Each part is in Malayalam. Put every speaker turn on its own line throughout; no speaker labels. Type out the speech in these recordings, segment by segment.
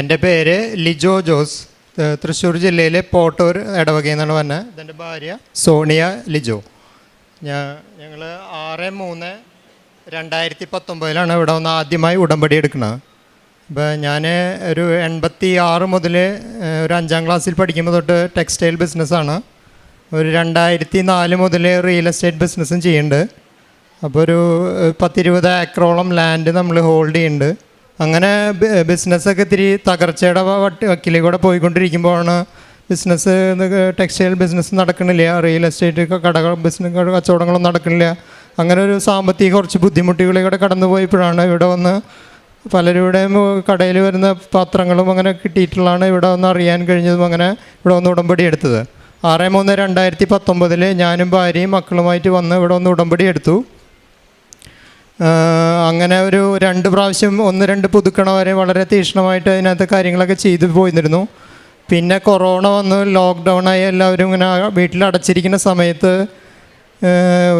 എന്റെ പേര് ലിജോ ജോസ്. തൃശ്ശൂർ ജില്ലയിലെ പോട്ടൂർ ഇടവകയിൽ നിന്നാണ് ഇതെന്റെ ഭാര്യ സോണിയ ലിജോ. ഞാൻ ഞങ്ങൾ ആറ് മൂന്ന് രണ്ടായിരത്തി പത്തൊമ്പതിലാണ് ഇവിടെ വന്ന് ആദ്യമായി ഉടമ്പടി എടുക്കുന്നത്. അപ്പോൾ ഞാൻ ഒരു എൺപത്തി ആറ് മുതൽ ഒരു അഞ്ചാം ക്ലാസ്സിൽ പഠിക്കുമ്പോൾ തൊട്ട് ടെക്സ്റ്റൈൽ ബിസിനസ്സാണ് ഒരു രണ്ടായിരത്തി നാല് മുതൽ റിയൽ എസ്റ്റേറ്റ് ബിസിനസ്സും ചെയ്യുന്നുണ്ട്. അപ്പോൾ ഒരു പത്തിരുപത് ഏക്കറോളം ലാൻഡ് നമ്മൾ ഹോൾഡ് ചെയ്യുന്നുണ്ട്. അങ്ങനെ ബിസിനസ്സൊക്കെ ഇത്തിരി തകർച്ചയുടെ വ- വട്ടി വക്കിൽ കൂടെ പോയിക്കൊണ്ടിരിക്കുമ്പോഴാണ് ബിസിനസ് ടെക്സ്റ്റൈൽ ബിസിനസ് നടക്കണില്ല റിയൽ എസ്റ്റേറ്റ് കടകൾ ബിസിനസ് കച്ചവടങ്ങളൊന്നും നടക്കണില്ല. അങ്ങനെ ഒരു സാമ്പത്തിക കുറച്ച് ബുദ്ധിമുട്ടുകളിലൂടെ കടന്നു പോയപ്പോഴാണ് ഇവിടെ വന്ന് പലരുടെയും കടയിൽ വരുന്ന പാത്രങ്ങളും അങ്ങനെ കിട്ടിയിട്ടുള്ളതാണ് ഇവിടെ വന്ന് അറിയാൻ കഴിഞ്ഞതും അങ്ങനെ ഇവിടെ വന്ന് ഉടമ്പടി എടുത്തത്. ആറ് മൂന്ന് രണ്ടായിരത്തി പത്തൊമ്പതിൽ ഞാനും ഭാര്യയും മക്കളുമായിട്ട് വന്ന് ഇവിടെ വന്ന് ഉടമ്പടി എടുത്തു. അങ്ങനെ ഒരു രണ്ട് പ്രാവശ്യം ഒന്ന് രണ്ട് പുതുക്കണ വരെ വളരെ തീക്ഷ്ണമായിട്ട് അതിനകത്ത് കാര്യങ്ങളൊക്കെ ചെയ്തു പോയിരുന്നു പിന്നെ കൊറോണ വന്ന് ലോക്ക്ഡൗൺ ആയി എല്ലാവരും ഇങ്ങനെ വീട്ടിൽ അടച്ചിരിക്കുന്ന സമയത്ത്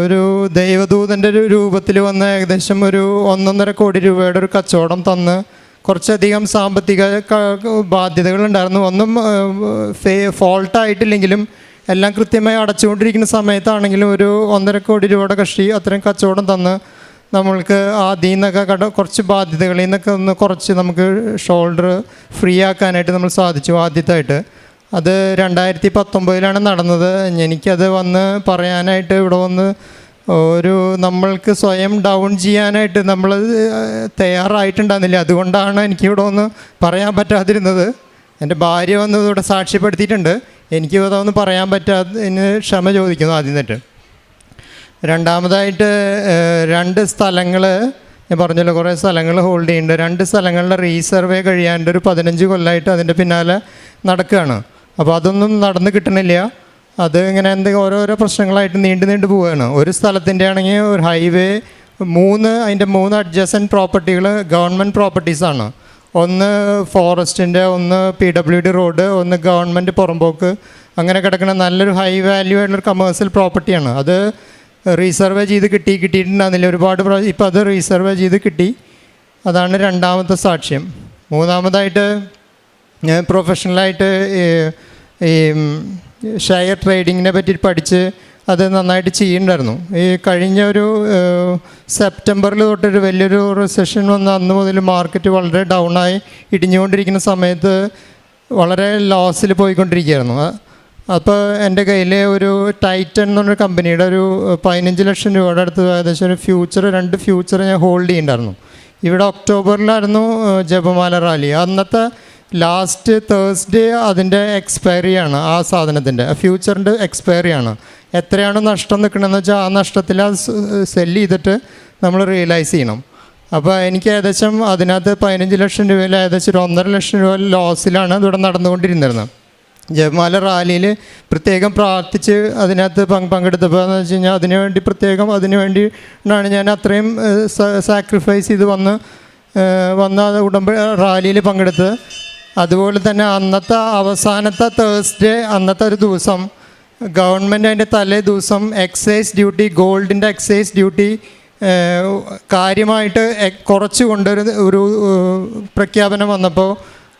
ഒരു ദൈവദൂതന്റെ ഒരു രൂപത്തിൽ വന്ന് ഏകദേശം ഒരു ഒന്നൊന്നര കോടി രൂപയുടെ ഒരു കച്ചവടം തന്ന് കുറച്ചധികം സാമ്പത്തിക ബാധ്യതകളുണ്ടായിരുന്നു ഒന്നും ഫേ ഫോൾട്ടായിട്ടില്ലെങ്കിലും എല്ലാം കൃത്യമായി അടച്ചുകൊണ്ടിരിക്കുന്ന സമയത്താണെങ്കിലും ഒരു ഒന്നര കോടി രൂപയുടെ കക്ഷി അത്രയും കച്ചവടം തന്ന് നമ്മൾക്ക് അതിൽ നിന്നൊക്കെ കട കുറച്ച് ബാധ്യതകളിൽ നിന്നൊക്കെ ഒന്ന് കുറച്ച് നമുക്ക് ഷോൾഡർ ഫ്രീ ആക്കാനായിട്ട് നമ്മൾ സാധിച്ചു ആദ്യത്തായിട്ട്. അത് രണ്ടായിരത്തി പത്തൊമ്പതിലാണ് നടന്നത് എനിക്കത് വന്ന് പറയാനായിട്ട് ഇവിടെ വന്ന് ഒരു നമ്മൾക്ക് സ്വയം ഡൗൺ ചെയ്യാനായിട്ട് നമ്മൾ തയ്യാറായിട്ടുണ്ടായിരുന്നില്ല. അതുകൊണ്ടാണ് എനിക്കിവിടെ ഒന്ന് പറയാൻ പറ്റാതിരുന്നത്. എന്റെ ഭാര്യ വന്ന് ഇവിടെ സാക്ഷ്യപ്പെടുത്തിയിട്ടുണ്ട്. എനിക്ക് ഒന്ന് പറയാൻ പറ്റാതെ ക്ഷമ ചോദിക്കുന്നു ആദ്യം തൊട്ട്. രണ്ടാമതായിട്ട് രണ്ട് സ്ഥലങ്ങൾ ഞാൻ പറഞ്ഞല്ലോ കുറേ സ്ഥലങ്ങൾ ഹോൾഡ് ചെയ്യുന്നുണ്ട്. രണ്ട് സ്ഥലങ്ങളുടെ റീസർവേ കഴിയാണ്ട് ഒരു പതിനഞ്ച് കൊല്ലമായിട്ട് അതിന്റെ പിന്നാലെ നടക്കുകയാണ്. അപ്പോൾ അതൊന്നും നടന്ന് കിട്ടണില്ല. അത് ഇങ്ങനെ എന്തെങ്കിലും ഓരോരോ പ്രശ്നങ്ങളായിട്ട് നീണ്ടു നീണ്ടു പോവുകയാണ്. ഒരു സ്ഥലത്തിന്റെ ആണെങ്കിൽ ഒരു ഹൈവേ മൂന്ന് അതിന്റെ മൂന്ന് അഡ്ജസൻ പ്രോപ്പർട്ടികൾ ഗവൺമെന്റ് പ്രോപ്പർട്ടീസാണ് ഒന്ന് ഫോറസ്റ്റിന്റെ ഒന്ന് പി ഡബ്ല്യു ഡി റോഡ് ഒന്ന് ഗവൺമെന്റ് പുറമ്പോക്ക് അങ്ങനെ കിടക്കുന്ന നല്ലൊരു ഹൈ വാല്യൂ ആയിട്ടുള്ളൊരു കമേഴ്സ്യൽ പ്രോപ്പർട്ടിയാണ് അത് റീസർവേ ചെയ്ത് കിട്ടി കിട്ടിയിട്ടുണ്ടാകുന്നില്ല ഒരുപാട് പ്രാവശ്യം ഇപ്പോൾ അത് റീസർവേ ചെയ്ത് കിട്ടി. അതാണ് രണ്ടാമത്തെ സാക്ഷ്യം. മൂന്നാമതായിട്ട് ഞാൻ പ്രൊഫഷണലായിട്ട് ഈ ഷെയർ ട്രേഡിങ്ങിനെ പറ്റി പഠിച്ച് അത് നന്നായിട്ട് ചെയ്യുന്നുണ്ടായിരുന്നു ഈ കഴിഞ്ഞ ഒരു സെപ്റ്റംബറിൽ തൊട്ടൊരു വലിയൊരു റിസഷൻ വന്ന അന്ന് മുതൽ മാർക്കറ്റ് വളരെ ഡൗണായി ഇടിഞ്ഞുകൊണ്ടിരിക്കുന്ന സമയത്ത് വളരെ ലോസിൽ പോയിക്കൊണ്ടിരിക്കുകയായിരുന്നു. അപ്പോൾ എന്റെ കയ്യിൽ ഒരു ടൈറ്റൻ എന്ന് പറഞ്ഞൊരു കമ്പനിയുടെ ഒരു പതിനഞ്ച് ലക്ഷം രൂപയുടെ അടുത്ത് ഏകദേശം ഒരു ഫ്യൂച്ചർ രണ്ട് ഫ്യൂച്ചർ ഞാൻ ഹോൾഡ് ചെയ്യുന്നുണ്ടായിരുന്നു ഇവിടെ ഒക്ടോബറിലായിരുന്നു ജപമാല റാലി അന്നത്തെ ലാസ്റ്റ് തേഴ്സ്ഡേ അതിന്റെ എക്സ്പയറി ആണ് ആ സാധനത്തിന്റെ. ഫ്യൂച്ചറിന്റെ എക്സ്പയറി ആണ്. എത്രയാണ് നഷ്ടം നിൽക്കണമെന്ന് വെച്ചാൽ ആ നഷ്ടത്തിൽ അത് സെല്ല് ചെയ്തിട്ട് നമ്മൾ റിയലൈസ് ചെയ്യണം. അപ്പോൾ എനിക്ക് ഏകദേശം അതിനകത്ത് പതിനഞ്ച് ലക്ഷം രൂപയിൽ ഏകദേശം ഒരു ഒന്നര ലക്ഷം രൂപ ലോസിലാണ് ഇവിടെ നടന്നുകൊണ്ടിരുന്നത് ജപമാല റാലിയിൽ പ്രത്യേകം പ്രാർത്ഥിച്ച് അതിനകത്ത് പങ്ക് പങ്കെടുത്തപ്പോൾ എന്ന് വെച്ച് കഴിഞ്ഞാൽ അതിനുവേണ്ടി പ്രത്യേകം അതിനു ആണ് ഞാൻ അത്രയും സാക്രിഫൈസ് ചെയ്ത് വന്ന് വന്ന ഉടമ്പ റാലിയിൽ പങ്കെടുത്ത് അതുപോലെ തന്നെ അന്നത്തെ അവസാനത്തെ തേഴ്സ്ഡേ അന്നത്തെ ഒരു ദിവസം ഗവൺമെന്റ് അതിന്റെ തലേ ദിവസം എക്സൈസ് ഡ്യൂട്ടി ഗോൾഡിന്റെ എക്സൈസ് ഡ്യൂട്ടി കാര്യമായിട്ട് കുറച്ച് കൊണ്ടൊരു ഒരു പ്രഖ്യാപനം വന്നപ്പോൾ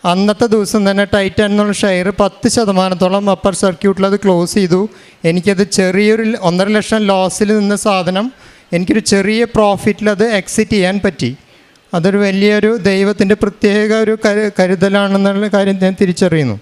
അന്നത്തെ ദിവസം തന്നെ ടൈറ്റൻ എന്നുള്ള ഷെയർ പത്ത് ശതമാനത്തോളം അപ്പർ സർക്യൂട്ടിൽ അത് ക്ലോസ് ചെയ്തു. എനിക്കത് ചെറിയൊരു ഒന്നര ലക്ഷം ലോസിൽ നിന്ന സാധനം എനിക്കൊരു ചെറിയ പ്രോഫിറ്റിൽ അത് എക്സിറ്റ് ചെയ്യാൻ പറ്റി. അതൊരു വലിയൊരു ദൈവത്തിന്റെ പ്രത്യേക ഒരു കരു കരുതലാണെന്നുള്ള കാര്യം ഞാൻ തിരിച്ചറിയുന്നു.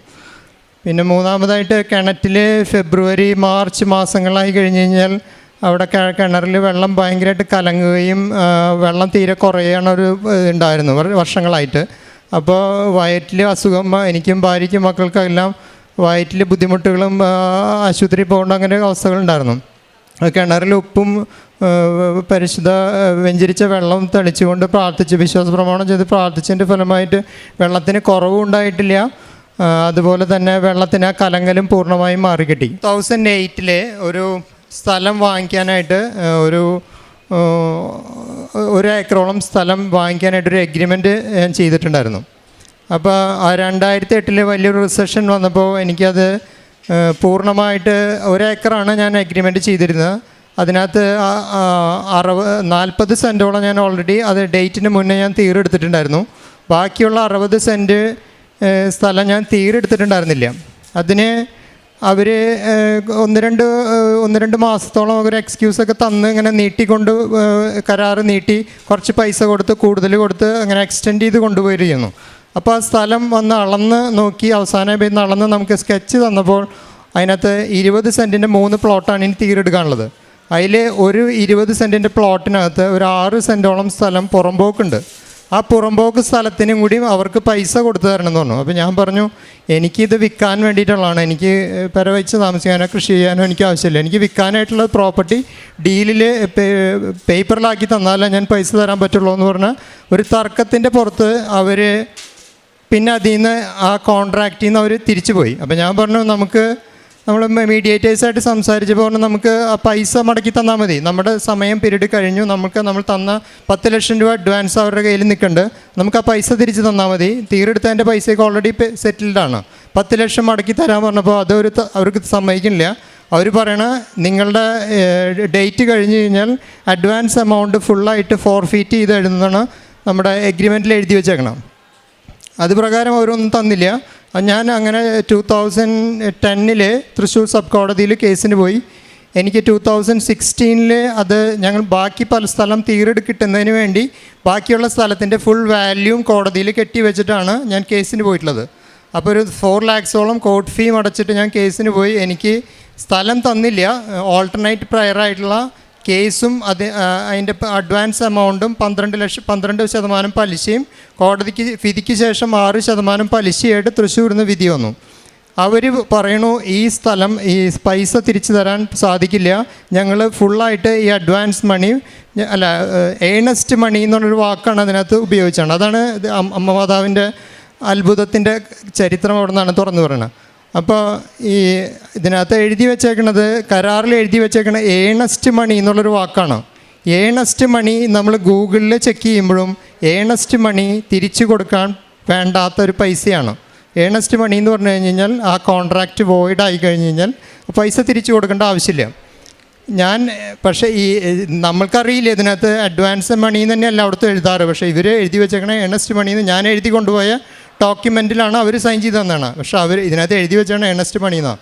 പിന്നെ മൂന്നാമതായിട്ട് കിണറ്റിൽ ഫെബ്രുവരി മാർച്ച് മാസങ്ങളായി കഴിഞ്ഞ് കഴിഞ്ഞാൽ അവിടെ കിണറിൽ വെള്ളം ഭയങ്കരമായിട്ട് കലങ്ങുകയും വെള്ളം തീരെ കുറയാണ് ഒരു ഉണ്ടായിരുന്നു. വർ- വർഷങ്ങളായിട്ട്. അപ്പോൾ വയറ്റിലെ അസുഖം എനിക്കും ഭാര്യയ്ക്കും മക്കൾക്കെല്ലാം വയറ്റിലെ ബുദ്ധിമുട്ടുകളും ആശുപത്രി പോകേണ്ട അങ്ങനെ അവസ്ഥകളുണ്ടായിരുന്നു. കിണറിൽ ഉപ്പും പരിശുദ്ധ വെഞ്ചരിച്ച വെള്ളം തെളിച്ചുകൊണ്ട് പ്രാർത്ഥിച്ച്. വിശ്വാസ പ്രമാണം ചെയ്ത് പ്രാർത്ഥിച്ചതിന്റെ ഫലമായിട്ട് വെള്ളത്തിന് കുറവുണ്ടായിട്ടില്ല. അതുപോലെ തന്നെ വെള്ളത്തിന് ആ കലങ്ങലും പൂർണമായും മാറിക്കിട്ടി. തൗസൻഡ് എയ്റ്റിലെ ഒരു സ്ഥലം വാങ്ങിക്കാനായിട്ട് ഒരു ഒരു ഏക്കറോളം സ്ഥലം വാങ്ങിക്കാനായിട്ട് ഒരു എഗ്രിമെന്റ് ഞാൻ ചെയ്തിട്ടുണ്ടായിരുന്നു. അപ്പോൾ ആ രണ്ടായിരത്തി എട്ടിൽ വലിയൊരു റിസഷൻ വന്നപ്പോൾ എനിക്കത് പൂർണമായിട്ട് ഒരേക്കറാണ് ഞാൻ എഗ്രിമെന്റ് ചെയ്തിരുന്നത്. അതിനകത്ത് അറുപത് നാൽപ്പത് സെന്റോളം ഞാൻ ഓൾറെഡി അത് ഡേറ്റിന് മുന്നേ ഞാൻ തീരെടുത്തിട്ടുണ്ടായിരുന്നു. ബാക്കിയുള്ള അറുപത് സെന്റ് സ്ഥലം ഞാൻ തീരെടുത്തിട്ടുണ്ടായിരുന്നില്ല. അതിന് അവർ ഒന്ന് രണ്ട് ഒന്ന് രണ്ട് മാസത്തോളം ഒരു എക്സ്ക്യൂസൊക്കെ തന്ന് ഇങ്ങനെ നീട്ടിക്കൊണ്ട് കരാറ് നീട്ടി കുറച്ച് പൈസ കൊടുത്ത് കൂടുതൽ കൊടുത്ത് അങ്ങനെ എക്സ്റ്റെൻഡ് ചെയ്ത് കൊണ്ടുപോയിരിക്കുന്നു. അപ്പോൾ ആ സ്ഥലം വന്ന് അളന്ന് നോക്കി അവസാനം ഇന്ന് അളന്ന് നമുക്ക് സ്കെച്ച് തന്നപ്പോൾ അതിനകത്ത് ഇരുപത് സെന്റിന്റെ മൂന്ന് പ്ലോട്ടാണ് ഇനി തീരെടുക്കാനുള്ളത്. അതിൽ ഒരു ഇരുപത് സെന്റിന്റെ പ്ലോട്ടിനകത്ത് ഒരു ആറ് സെന്റോളം സ്ഥലം പുറമ്പോക്കുണ്ട് ആ പുറമ്പോക്ക് സ്ഥലത്തിനും കൂടി അവർക്ക് പൈസ കൊടുത്തു തരണം എന്ന് പറഞ്ഞു. അപ്പോൾ ഞാൻ പറഞ്ഞു എനിക്കിത് വിൽക്കാൻ വേണ്ടിയിട്ടുള്ളതാണ്. എനിക്ക് പെര വെച്ച് താമസിക്കാനോ കൃഷി ചെയ്യാനോ എനിക്ക് ആവശ്യമില്ല. എനിക്ക് വിൽക്കാനായിട്ടുള്ള പ്രോപ്പർട്ടി ഡീലിൽ പേപ്പറിലാക്കി തന്നാലേ ഞാൻ പൈസ തരാൻ പറ്റുള്ളൂ എന്ന് പറഞ്ഞാൽ ഒരു തർക്കത്തിന്റെ പുറത്ത് അവർ പിന്നെ അതിൽ നിന്ന് ആ കോൺട്രാക്റ്റിൽ നിന്ന് അവർ തിരിച്ചു പോയി അപ്പോൾ ഞാൻ പറഞ്ഞു നമുക്ക് നമ്മൾ മീഡിയേറ്റേഴ്സായിട്ട് സംസാരിച്ചപ്പോൾ നമുക്ക് ആ പൈസ മടക്കി തന്നാൽ മതി. നമ്മുടെ സമയം പീരീഡ് കഴിഞ്ഞു. നമുക്ക് നമ്മൾ തന്ന പത്ത് ലക്ഷം രൂപ അഡ്വാൻസ് അവരുടെ കയ്യിൽ നിൽക്കുന്നുണ്ട്. നമുക്ക് ആ പൈസ തിരിച്ച് തന്നാൽ മതി. തീരെടുത്തതിന്റെ പൈസയൊക്കെ ഓൾറെഡി സെറ്റിൽഡ് ആണ്. പത്ത് ലക്ഷം മടക്കി തരാൻ പറഞ്ഞപ്പോൾ അതൊരു അവർക്ക് സമ്മതിക്കുന്നില്ല. അവർ പറയണ നിങ്ങളുടെ ഡേറ്റ് കഴിഞ്ഞ് കഴിഞ്ഞാൽ അഡ്വാൻസ് എമൗണ്ട് ഫുള്ളായിട്ട് ഫോർഫീറ്റ് ചെയ്ത് എഴുതുന്നതാണ് നമ്മുടെ എഗ്രിമെന്റിൽ എഴുതി വെച്ചേക്കണം അത് പ്രകാരം അവരൊന്നും തന്നില്ല. ഞാൻ അങ്ങനെ ടു തൗസൻഡ് ടെന്നിൽ തൃശ്ശൂർ സബ് കോടതിയിൽ കേസിന് പോയി. എനിക്ക് ടു തൗസൻഡ് സിക്സ്റ്റീനിൽ അത് ഞങ്ങൾ ബാക്കി പല സ്ഥലം തീരെട് കിട്ടുന്നതിന് വേണ്ടി ബാക്കിയുള്ള സ്ഥലത്തിന്റെ ഫുൾ വാല്യൂം കോടതിയിൽ കെട്ടി വെച്ചിട്ടാണ് ഞാൻ കേസിന് പോയിട്ടുള്ളത്. അപ്പോൾ ഒരു ഫോർ ലാക്സോളം കോർട്ട് ഫീം അടച്ചിട്ട് ഞാൻ കേസിന് പോയി. എനിക്ക് സ്ഥലം തന്നില്ല. ഓൾട്ടർനേറ്റ് പ്രയറായിട്ടുള്ള കേസും അത് അതിന്റെ അഡ്വാൻസ് എമൗണ്ടും പന്ത്രണ്ട് ലക്ഷം പന്ത്രണ്ട് ശതമാനം പലിശയും കോടതിക്ക് വിധിക്ക് ശേഷം ആറ് ശതമാനം പലിശയായിട്ട് തൃശ്ശൂരിൽ നിന്ന് വിധി വന്നു. അവർ പറയണു ഈ സ്ഥലം ഈ പൈസ തിരിച്ചു തരാൻ സാധിക്കില്ല. ഞങ്ങൾ ഫുള്ളായിട്ട് ഈ അഡ്വാൻസ് മണി അല്ല ഏണസ്റ്റ് മണി എന്നുള്ളൊരു വാക്കാണ് അതിനകത്ത് ഉപയോഗിച്ചാണ് അതാണ് അമ്മ മാതാവിന്റെ അത്ഭുതത്തിന്റെ ചരിത്രം അവിടെ നിന്നാണ് തുറന്നു പറയുന്നത് അപ്പോൾ ഈ ഇതിനകത്ത് എഴുതി വെച്ചേക്കണത് കരാറിൽ എഴുതി വെച്ചേക്കണ ഏണസ്റ്റ് മണി എന്നുള്ളൊരു വാക്കാണ്. ഏണസ്റ്റ് മണി നമ്മൾ ഗൂഗിളിൽ ചെക്ക് ചെയ്യുമ്പോഴും ഏണസ്റ്റ് മണി തിരിച്ചു കൊടുക്കാൻ വേണ്ടാത്ത ഒരു പൈസയാണ്. ഏണസ്റ്റ് മണി എന്ന് പറഞ്ഞു കഴിഞ്ഞ് കഴിഞ്ഞാൽ ആ കോൺട്രാക്റ്റ് വോയിഡ് ആയി കഴിഞ്ഞ് കഴിഞ്ഞാൽ പൈസ തിരിച്ചു കൊടുക്കേണ്ട ആവശ്യമില്ല. ഞാൻ പക്ഷേ ഈ നമ്മൾക്കറിയില്ല ഇതിനകത്ത് അഡ്വാൻസ് മണി എന്ന് അവിടുത്തെ എഴുതാറ്. പക്ഷേ ഇവർ എഴുതി വെച്ചേക്കണ എണസ്റ്റ് മണി എന്ന് ഞാൻ എഴുതി കൊണ്ടുപോയ ഡോക്യുമെന്റിലാണ് അവർ സൈൻ ചെയ്ത് തന്നതാണ് പക്ഷേ അവർ ഇതിനകത്ത് എഴുതി വെച്ചാണ് എണസ്റ്റ് മണി എന്നാണ്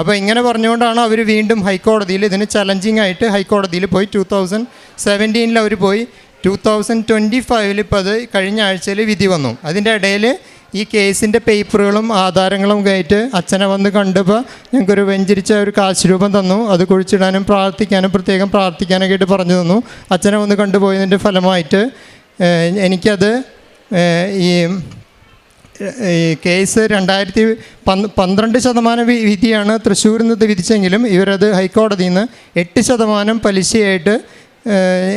അപ്പോൾ ഇങ്ങനെ പറഞ്ഞുകൊണ്ടാണ് അവർ വീണ്ടും ഹൈക്കോടതിയിൽ ഇതിന് ചലഞ്ചിങ് ആയിട്ട് ഹൈക്കോടതിയിൽ പോയി. ടു തൗസൻഡ് സെവന്റീനിൽ അവർ പോയി. ടു തൗസൻഡ് ട്വന്റി ഫൈവിൽ ഇപ്പോൾ അത് കഴിഞ്ഞ ആഴ്ചയിൽ വിധി വന്നു. അതിന്റെ ഇടയിൽ ഈ കേസിന്റെ പേപ്പറുകളും ആധാരങ്ങളും ആയിട്ട് അച്ഛനെ വന്ന് കണ്ടപ്പോൾ ഞങ്ങൾക്കൊരു വെഞ്ചരിച്ച ഒരു കാശ് രൂപം തന്നു. അത് കുഴിച്ചിടാനും പ്രാർത്ഥിക്കാനും പ്രത്യേകം പ്രാർത്ഥിക്കാനൊക്കെ ആയിട്ട് പറഞ്ഞു തന്നു. അച്ഛനെ വന്ന് കണ്ടുപോയതിന്റെ ഫലമായിട്ട് എനിക്കത് ഈ കേസ് രണ്ടായിരത്തി പന്ത് പന്ത്രണ്ട് ശതമാനം വിധിയാണ് തൃശ്ശൂരിൽ നിന്ന് വിധിച്ചെങ്കിലും ഇവരത് ഹൈക്കോടതിയിൽ നിന്ന് എട്ട് ശതമാനം പലിശയായിട്ട്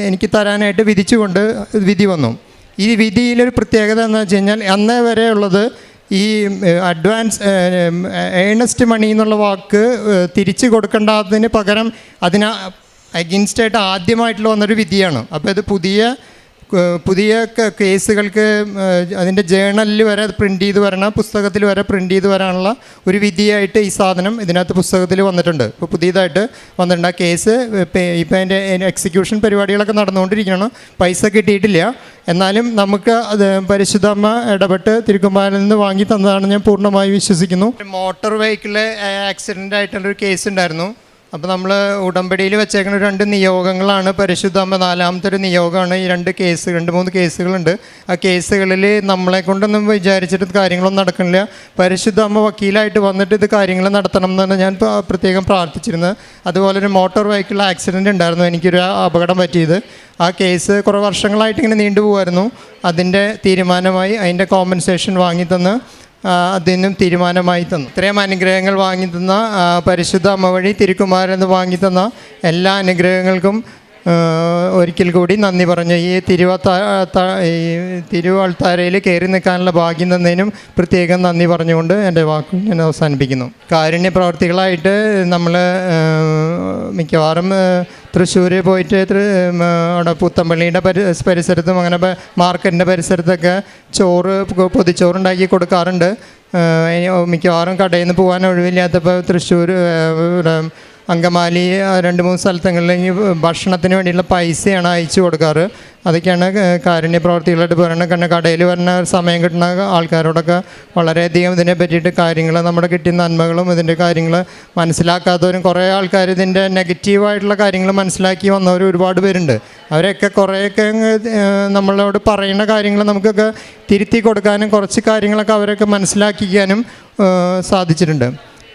എനിക്ക് തരാനായിട്ട് വിധിച്ചുകൊണ്ട് വിധി വന്നു. ഈ വിധിയിലൊരു പ്രത്യേകത എന്ന് വെച്ച് കഴിഞ്ഞാൽ അന്നേ വരെ ഉള്ളത് ഈ അഡ്വാൻസ് ഏണസ്റ്റ് മണി എന്നുള്ള വാക്ക് തിരിച്ചു കൊടുക്കേണ്ടതിന് പകരം അതിന് അഗെൻസ്റ്റായിട്ട് ആദ്യമായിട്ടുള്ള വന്നൊരു വിധിയാണ്. അപ്പോൾ ഇത് പുതിയ പുതിയ കേസുകൾക്ക് അതിന്റെ ജേണലിൽ വരെ പ്രിന്റ് ചെയ്ത് വരണം. പുസ്തകത്തിൽ വരെ പ്രിന്റ് ചെയ്ത് വരാനുള്ള ഒരു വിധിയായിട്ട് ഈ സാധനം ഇതിനകത്ത് പുസ്തകത്തിൽ വന്നിട്ടുണ്ട്. ഇപ്പോൾ പുതിയതായിട്ട് വന്നിട്ടുണ്ട്. ആ കേസ് ഇപ്പം അതിന്റെ എക്സിക്യൂഷൻ പരിപാടികളൊക്കെ നടന്നുകൊണ്ടിരിക്കുകയാണ്. പൈസ കിട്ടിയിട്ടില്ല. എന്നാലും നമുക്ക് അത് പരിശുദ്ധമ്മ ഇടപെട്ട് തിരുക്കുമ്പാലിൽ നിന്ന് വാങ്ങി തന്നതാണ് ഞാൻ പൂർണമായി വിശ്വസിക്കുന്നു. മോട്ടോർ വെഹിക്കിൾ ആക്സിഡന്റ് ആയിട്ടുള്ളൊരു കേസ് ഉണ്ടായിരുന്നു. അപ്പോൾ നമ്മൾ ഉടമ്പടിയിൽ വെച്ചേക്കുന്ന രണ്ട് നിയോഗങ്ങളാണ് പരിശുദ്ധ അമ്മ നാലാമത്തെ ഒരു നിയോഗമാണ്. ഈ രണ്ട് കേസ് രണ്ട് മൂന്ന് കേസുകളുണ്ട് ആ കേസുകളിൽ നമ്മളെ കൊണ്ടൊന്നും വിചാരിച്ചിട്ട് കാര്യങ്ങളൊന്നും നടക്കണില്ല പരിശുദ്ധ അമ്മ വക്കീലായിട്ട് വന്നിട്ട് ഇത് കാര്യങ്ങൾ നടത്തണം എന്നാണ് ഞാൻ പ്രത്യേകം പ്രാർത്ഥിച്ചിരുന്നത്. അതുപോലെ ഒരു മോട്ടോർ വെഹിക്കിൾ ആക്സിഡന്റ് ഉണ്ടായിരുന്നു. എനിക്കൊരു അപകടം പറ്റിയത്. ആ കേസ് കുറേ വർഷങ്ങളായിട്ട് ഇങ്ങനെ നീണ്ടുപോകുമായിരുന്നു അതിന്റെ തീരുമാനമായി അതിന്റെ കോമ്പൻസേഷൻ വാങ്ങി തന്ന്. ആ, അതിനും തീരുമാനമായി തന്നു. ഇത്രയും അനുഗ്രഹങ്ങൾ വാങ്ങി തന്ന പരിശുദ്ധ അമ്മ വഴി തിരുക്കുമാരെന്ന് വാങ്ങി തന്ന എല്ലാ അനുഗ്രഹങ്ങൾക്കും ഒരിക്കൽ കൂടി നന്ദി പറഞ്ഞു. ഈ തിരുവത്താ ഈ തിരുവാൾത്താരയിൽ കയറി നിൽക്കാനുള്ള ഭാഗ്യം തന്നതിനും പ്രത്യേകം നന്ദി പറഞ്ഞുകൊണ്ട് എന്റെ വാക്കും ഞാൻ അവസാനിപ്പിക്കുന്നു. കാരുണ്യ പ്രവർത്തികളായിട്ട് നമ്മൾ മിക്കവാറും തൃശ്ശൂർ പോയിട്ട് അവിടെ പുത്തമ്പള്ളിയുടെ പരി പരിസരത്തും അങ്ങനെ മാർക്കറ്റിന്റെ പരിസരത്തൊക്കെ ചോറ് പൊതിച്ചോറുണ്ടാക്കി കൊടുക്കാറുണ്ട്. മിക്കവാറും കടയിൽ നിന്ന് പോകാൻ ഒഴിവില്ലാത്തപ്പോൾ തൃശ്ശൂർ അങ്കമാലി രണ്ട് മൂന്ന് സ്ഥലത്തങ്ങളിലേക്ക് ഭക്ഷണത്തിന് വേണ്ടിയുള്ള പൈസയാണ് അയച്ചു കൊടുക്കാറ്. അതൊക്കെയാണ് കാരുണ്യ പ്രവർത്തികളായിട്ട് പറയുന്നത്. കാരണം കടയിൽ വരുന്ന സമയം കിട്ടുന്ന ആൾക്കാരോടൊക്കെ വളരെയധികം ഇതിനെ പറ്റിയിട്ട് കാര്യങ്ങൾ നമ്മുടെ കിട്ടിയ നന്മകളും ഇതിന്റെ കാര്യങ്ങൾ മനസ്സിലാക്കാത്തവരും കുറേ ആൾക്കാർ ഇതിന്റെ നെഗറ്റീവായിട്ടുള്ള കാര്യങ്ങൾ മനസ്സിലാക്കി വന്നവർ ഒരുപാട് പേരുണ്ട്. അവരൊക്കെ കുറേയൊക്കെ നമ്മളോട് പറയുന്ന കാര്യങ്ങൾ നമുക്കൊക്കെ തിരുത്തി കൊടുക്കാനും കുറച്ച് കാര്യങ്ങളൊക്കെ അവരൊക്കെ മനസ്സിലാക്കിക്കാനും സാധിച്ചിട്ടുണ്ട്.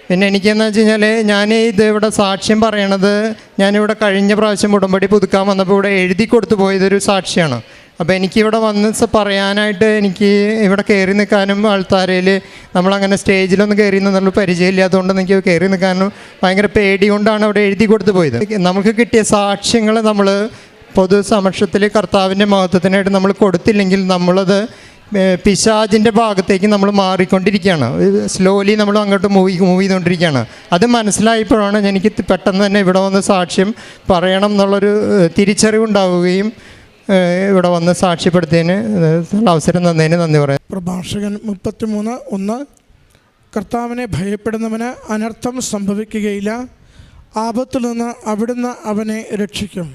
പിന്നെ എനിക്കെന്ന് വെച്ച് കഴിഞ്ഞാൽ ഞാൻ ഇത് ഇവിടെ സാക്ഷ്യം പറയണത് ഞാനിവിടെ കഴിഞ്ഞ പ്രാവശ്യം ഉടമ്പടി പുതുക്കാൻ വന്നപ്പോൾ ഇവിടെ എഴുതി കൊടുത്തു പോയതൊരു സാക്ഷിയാണ്. അപ്പോൾ എനിക്കിവിടെ വന്ന് പറയാനായിട്ട് എനിക്ക് ഇവിടെ കയറി നിൽക്കാനും ആൾത്താരയിൽ നമ്മളങ്ങനെ സ്റ്റേജിലൊന്നും കയറി നിന്നുള്ള പരിചയമില്ലാത്തതുകൊണ്ട് എനിക്ക് കയറി നിൽക്കാനും ഭയങ്കര പേടി കൊണ്ടാണ് അവിടെ എഴുതി കൊടുത്തു പോയത്. നമുക്ക് കിട്ടിയ സാക്ഷ്യങ്ങൾ നമ്മൾ പൊതു സമക്ഷത്തിൽ കർത്താവിന്റെ മഹത്വത്തിനായിട്ട് നമ്മൾ കൊടുത്തില്ലെങ്കിൽ നമ്മളത് ഏഹ് പിശാചിന്റെ ഭാഗത്തേക്ക് നമ്മൾ മാറിക്കൊണ്ടിരിക്കുകയാണ്. സ്ലോലി നമ്മൾ അങ്ങോട്ട് മൂവ് മൂവ് ചെയ്തുകൊണ്ടിരിക്കുകയാണ് അത് മനസ്സിലായപ്പോഴാണ് എനിക്ക് പെട്ടെന്ന് തന്നെ ഇവിടെ വന്ന് സാക്ഷ്യം പറയണം എന്നുള്ളൊരു തിരിച്ചറിവുണ്ടാവുകയും ഇവിടെ വന്ന് സാക്ഷ്യപ്പെടുത്തിയതിന് അവസരം തന്നതിന് നന്ദി പറയാം.
പ്രഭാഷകൻ മുപ്പത്തിമൂന്ന് ഒന്ന് കർത്താവിനെ ഭയപ്പെടുന്നവന് അനർത്ഥം സംഭവിക്കുകയില്ല. ആപത്തിൽ നിന്ന് അവിടുന്ന് അവനെ രക്ഷിക്കും.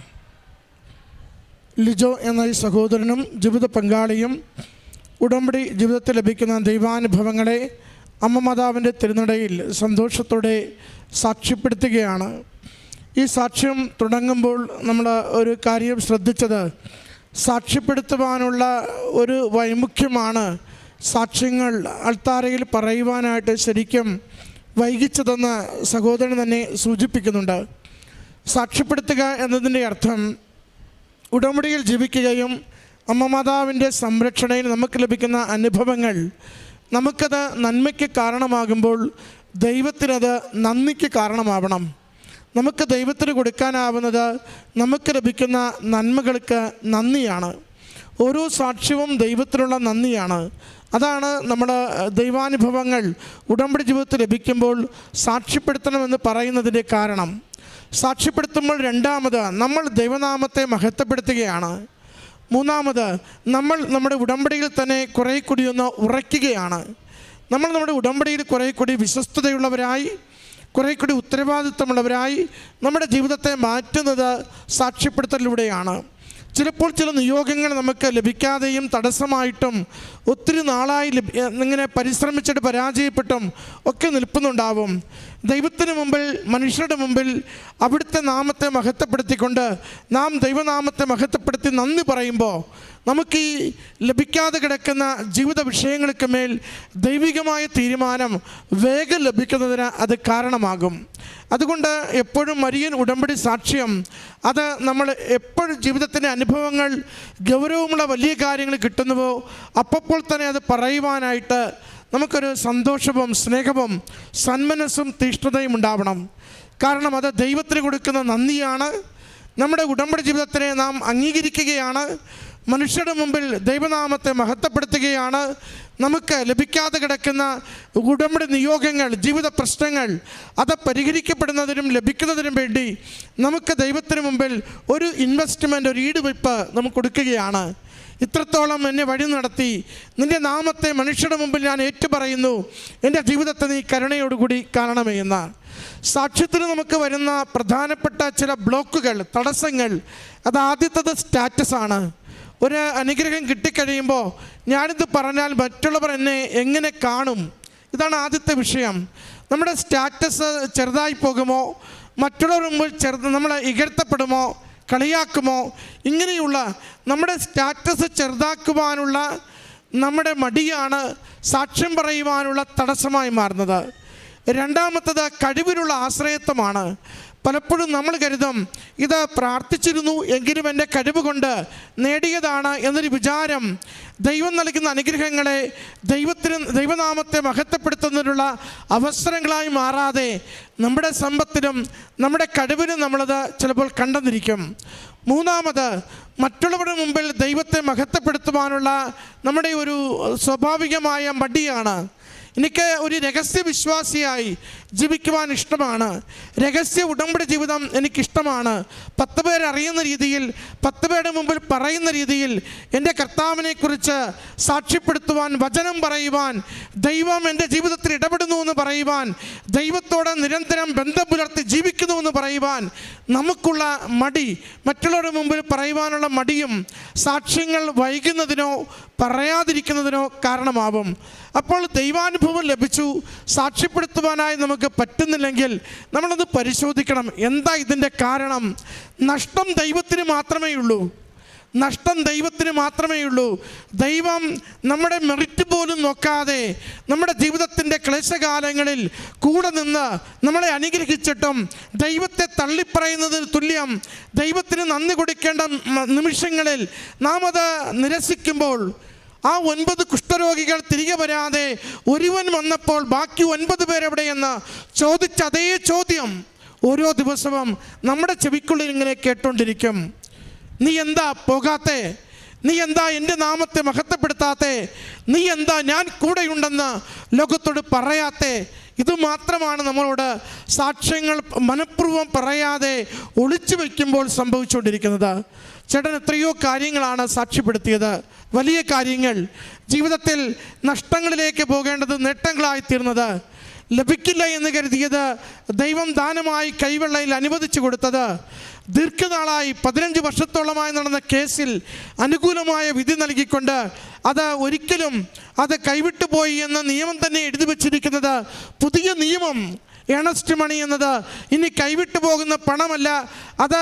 ലിജോ എന്ന ഈ സഹോദരനും ജീവിത പങ്കാളിയും ഉടമ്പടി ജീവിതത്തിൽ ലഭിക്കുന്ന ദൈവാനുഭവങ്ങളെ അമ്മ മാതാവിന്റെ തിരുനടയിൽ സന്തോഷത്തോടെ സാക്ഷ്യപ്പെടുത്തുകയാണ്. ഈ സാക്ഷ്യം തുടങ്ങുമ്പോൾ നമ്മൾ ഒരു കാര്യം ശ്രദ്ധിച്ചത്. സാക്ഷ്യപ്പെടുത്തുവാനുള്ള ഒരു വൈമുഖ്യമാണ് സാക്ഷ്യങ്ങൾ അൾത്താരയിൽ പറയുവാനായിട്ട് ശരിക്കും വൈകിച്ചതെന്ന് സഹോദരൻ തന്നെ സൂചിപ്പിക്കുന്നുണ്ട്. സാക്ഷ്യപ്പെടുത്തുക എന്നതിന്റെ അർത്ഥം ഉടമ്പടിയിൽ ജീവിക്കുകയും അമ്മ മാതാവിന്റെ സംരക്ഷണയിൽ നമുക്ക് ലഭിക്കുന്ന അനുഭവങ്ങൾ നമുക്കത് നന്മയ്ക്ക് കാരണമാകുമ്പോൾ ദൈവത്തിനത് നന്ദിക്ക് കാരണമാവണം. നമുക്ക് ദൈവത്തിന് കൊടുക്കാനാവുന്നത് നമുക്ക് ലഭിക്കുന്ന നന്മകൾക്ക് നന്ദിയാണ്. ഓരോ സാക്ഷ്യവും ദൈവത്തിനുള്ള നന്ദിയാണ്. അതാണ് നമ്മുടെ ദൈവാനുഭവങ്ങൾ. ഉടമ്പടി ജീവിതത്തിൽ ലഭിക്കുമ്പോൾ സാക്ഷ്യപ്പെടുത്തണമെന്ന് പറയുന്നതിന്റെ കാരണം. സാക്ഷ്യപ്പെടുത്തുമ്പോൾ രണ്ടാമത് നമ്മൾ ദൈവനാമത്തെ മഹത്വപ്പെടുത്തുകയാണ്. മൂന്നാമത് നമ്മൾ നമ്മുടെ ഉടമ്പടിയിൽ തന്നെ കുറേ കൂടി ഒന്ന് ഉറയ്ക്കുകയാണ്. നമ്മൾ നമ്മുടെ ഉടമ്പടിയിൽ കുറേ കൂടി വിശ്വസ്തതയുള്ളവരായി കുറേ കൂടി ഉത്തരവാദിത്തമുള്ളവരായി നമ്മുടെ ജീവിതത്തെ മാറ്റുന്നത് സാക്ഷ്യപ്പെടുത്തലിലൂടെയാണ്. ചിലപ്പോൾ ചില നിയോഗങ്ങൾ നമുക്ക് ലഭിക്കാതെയും തടസ്സമായിട്ടും ഒത്തിരി നാളായി ഇങ്ങനെ പരിശ്രമിച്ചിട്ട് പരാജയപ്പെട്ടും ഒക്കെ നിൽപ്പുന്നുണ്ടാവും. ദൈവത്തിന് മുമ്പിൽ മനുഷ്യരുടെ മുമ്പിൽ അവിടുത്തെ നാമത്തെ മഹത്വപ്പെടുത്തിക്കൊണ്ട് നാം ദൈവനാമത്തെ മഹത്വപ്പെടുത്തി നന്ദി പറയുമ്പോൾ നമുക്ക് ഈ ലഭിക്കാതെ കിടക്കുന്ന ജീവിത വിഷയങ്ങൾക്ക് മേൽ ദൈവികമായ തീരുമാനം വേഗം ലഭിക്കുന്നതിന് അത് കാരണമാകും. അതുകൊണ്ട് എപ്പോഴും മരിയൻ ഉടമ്പടി സാക്ഷ്യം. അത് നമ്മൾ എപ്പോഴും ജീവിതത്തിന്റെ അനുഭവങ്ങൾ ഗൗരവമുള്ള വലിയ കാര്യങ്ങൾ കിട്ടുന്നുവോ അപ്പോൾ തന്നെ അത് പറയുവാനായിട്ട് നമുക്കൊരു സന്തോഷവും സ്നേഹവും സന്മനസ്സും തീഷ്ണതയും ഉണ്ടാവണം. കാരണം അത് ദൈവത്തിന് കൊടുക്കുന്ന നന്ദിയാണ്. നമ്മുടെ ഉടമ്പടി ജീവിതത്തിനെ നാം അംഗീകരിക്കുകയാണ്. മനുഷ്യരുടെ മുമ്പിൽ ദൈവനാമത്തെ മഹത്വപ്പെടുത്തുകയാണ്. നമുക്ക് ലഭിക്കാതെ കിടക്കുന്ന ഉടമ്പടി നിയോഗങ്ങൾ ജീവിത പ്രശ്നങ്ങൾ അത് പരിഹരിക്കപ്പെടുന്നതിനും ലഭിക്കുന്നതിനും വേണ്ടി നമുക്ക് ദൈവത്തിന് മുമ്പിൽ ഒരു ഇൻവെസ്റ്റ്മെന്റ് ഒരു ഈടുവയ്പ് നമുക്ക് കൊടുക്കുകയാണ്. ഇത്രത്തോളം എന്നെ വഴി നടത്തി. നിന്റെ നാമത്തെ മനുഷ്യരുടെ മുമ്പിൽ ഞാൻ ഏറ്റുപറയുന്നു. എന്റെ ജീവിതത്തെ നീ കരുണയോടുകൂടി കാണണമേ എന്ന. സാക്ഷ്യത്തിന് നമുക്ക് വരുന്ന പ്രധാനപ്പെട്ട ചില ബ്ലോക്കുകൾ തടസ്സങ്ങൾ അത് ആദ്യത്തത് സ്റ്റാറ്റസാണ് ഒരു അനുഗ്രഹം കിട്ടിക്കഴിയുമ്പോൾ ഞാനിത് പറഞ്ഞാൽ മറ്റുള്ളവർ എന്നെ എങ്ങനെ കാണും? ഇതാണ് ആദ്യത്തെ വിഷയം. നമ്മുടെ സ്റ്റാറ്റസ് ചെറുതായി പോകുമോ? മറ്റുള്ളവർ മുമ്പിൽ ചെറുത് നമ്മൾ ഇകഴ്ത്തപ്പെടുമോ? കളിയാക്കുമോ? ഇങ്ങനെയുള്ള നമ്മുടെ സ്റ്റാറ്റസ് ചെറുതാക്കുവാനുള്ള നമ്മുടെ മടിയാണ് സാക്ഷ്യം പറയുവാനുള്ള തടസ്സമായി മാറുന്നത്. രണ്ടാമത്തത് കഴിവിലുള്ള ആശ്രയത്വമാണ്. പലപ്പോഴും നമ്മൾ കരുതും ഇത് പ്രാർത്ഥിച്ചിരുന്നു എങ്കിലും എന്റെ കഴിവ് കൊണ്ട് നേടിയതാണ് എന്നൊരു വിചാരം ദൈവം നൽകുന്ന അനുഗ്രഹങ്ങളെ ദൈവത്തിന് ദൈവനാമത്തെ മഹത്വപ്പെടുത്തുന്നതിനുള്ള അവസരങ്ങളായി മാറാതെ നമ്മുടെ സമ്പത്തിനും നമ്മുടെ കഴിവിനും നമ്മളത് ചിലപ്പോൾ കണ്ടെന്നിരിക്കും. മൂന്നാമത് മറ്റുള്ളവരുടെ മുമ്പിൽ ദൈവത്തെ മഹത്വപ്പെടുത്തുവാനുള്ള നമ്മുടെ ഒരു സ്വാഭാവികമായ മടിയാണ്. എനിക്ക് ഒരു രഹസ്യ വിശ്വാസിയായി ജീവിക്കുവാൻ ഇഷ്ടമാണ്. രഹസ്യ ഉടമ്പടി ജീവിതം എനിക്കിഷ്ടമാണ്. പത്ത് പേരറിയുന്ന രീതിയിൽ പത്ത് പേരുടെ മുമ്പിൽ പറയുന്ന രീതിയിൽ എന്റെ കർത്താവിനെക്കുറിച്ച് സാക്ഷ്യപ്പെടുത്തുവാൻ വചനം പറയുവാൻ ദൈവം എന്റെ ജീവിതത്തിൽ ഇടപെടുന്നു എന്ന് പറയുവാൻ ദൈവത്തോട് നിരന്തരം ബന്ധം പുലർത്തി ജീവിക്കുന്നു എന്ന് പറയുവാൻ നമുക്കുള്ള മടി മറ്റുള്ളവരുടെ മുമ്പിൽ പറയുവാനുള്ള മടിയും സാക്ഷ്യങ്ങൾ വൈകുന്നതിനോ പറയാതിരിക്കുന്നതിനോ കാരണമാവും. അപ്പോൾ ദൈവാനുഭവം ലഭിച്ചു. സാക്ഷ്യപ്പെടുത്തുവാനായി നമുക്ക് പറ്റുന്നില്ലെങ്കിൽ നമ്മളത് പരിശോധിക്കണം. എന്താ ഇതിന്റെ കാരണം? നഷ്ടം ദൈവത്തിന് മാത്രമേ ഉള്ളൂ. നഷ്ടം ദൈവത്തിന് മാത്രമേ ഉള്ളൂ. ദൈവം നമ്മുടെ മെറിറ്റ് പോലും നോക്കാതെ നമ്മുടെ ജീവിതത്തിന്റെ ക്ലേശകാലങ്ങളിൽ കൂടെ നിന്ന് നമ്മളെ അനുഗ്രഹിച്ചിട്ടും ദൈവത്തെ തള്ളിപ്പറയുന്നതിന് തുല്യം ദൈവത്തിന് നന്ദി കൊടുക്കേണ്ട നിമിഷങ്ങളിൽ നാം അത് നിരസിക്കുമ്പോൾ ആ ഒൻപത് കുഷ്ഠരോഗികൾ തിരികെ വരാതെ ഒരുവൻ വന്നപ്പോൾ ബാക്കി ഒൻപത് പേരെവിടെയെന്ന് ചോദിച്ച അതേ ചോദ്യം ഓരോ ദിവസവും നമ്മുടെ ചെവിക്കുള്ളിൽ ഇങ്ങനെ കേട്ടോണ്ടിരിക്കും. നീ എന്താ പോകാത്തെ? നീ എന്താ എന്റെ നാമത്തെ മഹത്വപ്പെടുത്താത്തെ? നീ എന്താ ഞാൻ കൂടെയുണ്ടെന്ന് ലോകത്തോട് പറയാത്തെ? ഇത് മാത്രമാണ് നമ്മളോട് സാക്ഷ്യങ്ങൾ മനഃപൂർവം പറയാതെ ഒളിച്ചു വയ്ക്കുമ്പോൾ സംഭവിച്ചുകൊണ്ടിരിക്കുന്നത്. ചേട്ടൻ എത്രയോ കാര്യങ്ങളാണ് സാക്ഷ്യപ്പെടുത്തിയത്. വലിയ കാര്യങ്ങൾ. ജീവിതത്തിൽ നഷ്ടങ്ങളിലേക്ക് പോകേണ്ടത് നേട്ടങ്ങളായി തീർന്നത് ലഭിക്കില്ല എന്ന് കരുതിയത് ദൈവം ദാനമായി കൈവെള്ളയിൽ അനുവദിച്ചു കൊടുത്തത് ദീർഘനാളായി പതിനഞ്ച് വർഷത്തോളമായി നടന്ന കേസിൽ അനുകൂലമായ വിധി നൽകിക്കൊണ്ട് അത് ഒരിക്കലും അത് കൈവിട്ടുപോയി എന്ന നിയമം തന്നെ എഴുതി വച്ചിരിക്കുന്നത് പുതിയ നിയമം ഏണസ്റ്റ് മണി എന്നത് ഇനി കൈവിട്ടു പോകുന്ന പണമല്ല. അത്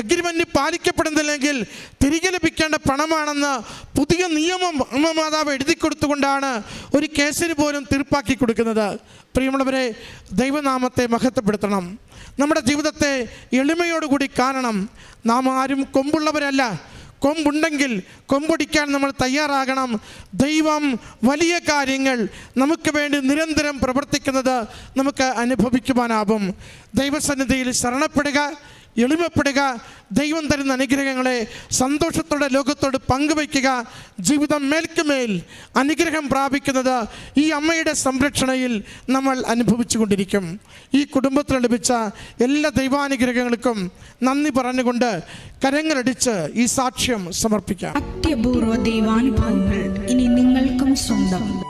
അഗ്രിമെന്റ് പാലിക്കപ്പെടുന്നില്ലെങ്കിൽ തിരികെ ലഭിക്കേണ്ട പണമാണെന്ന് പുതിയ നിയമം അമ്മമാതാവ് എഴുതി കൊടുത്തുകൊണ്ടാണ് ഒരു കേസിന് പോലും തീർപ്പാക്കി കൊടുക്കുന്നത്. പ്രിയമുള്ളവരെ ദൈവനാമത്തെ മഹത്വപ്പെടുത്തണം. നമ്മുടെ ജീവിതത്തെ എളിമയോടുകൂടി കാണണം. നാം ആരും കൊമ്പുള്ളവരല്ല. കൊമ്പുണ്ടെങ്കിൽ കൊമ്പൊടിക്കാൻ നമ്മൾ തയ്യാറാകണം. ദൈവം വലിയ കാര്യങ്ങൾ നമുക്ക് വേണ്ടി നിരന്തരം പ്രവർത്തിക്കുന്നത് നമുക്ക് അനുഭവിക്കുവാനാവും. ദൈവസന്നിധിയിൽ ശരണപ്പെടുക. എളിമപ്പെടുക ദൈവം തരുന്ന അനുഗ്രഹങ്ങളെ സന്തോഷത്തോടെ ലോകത്തോട് പങ്കുവയ്ക്കുക ജീവിതം മേൽക്കുമേൽ അനുഗ്രഹം പ്രാപിക്കുന്നത് ഈ അമ്മയുടെ സംരക്ഷണയിൽ നമ്മൾ അനുഭവിച്ചു കൊണ്ടിരിക്കും ഈ കുടുംബത്തിന് ലഭിച്ച എല്ലാ ദൈവാനുഗ്രഹങ്ങൾക്കും നന്ദി പറഞ്ഞുകൊണ്ട് കരങ്ങളടിച്ച് ഈ സാക്ഷ്യം സമർപ്പിക്കാം.
അത്യപൂർവ ദൈവാനുഭവങ്ങൾ ഇനി നിങ്ങൾക്കും സ്വന്തം.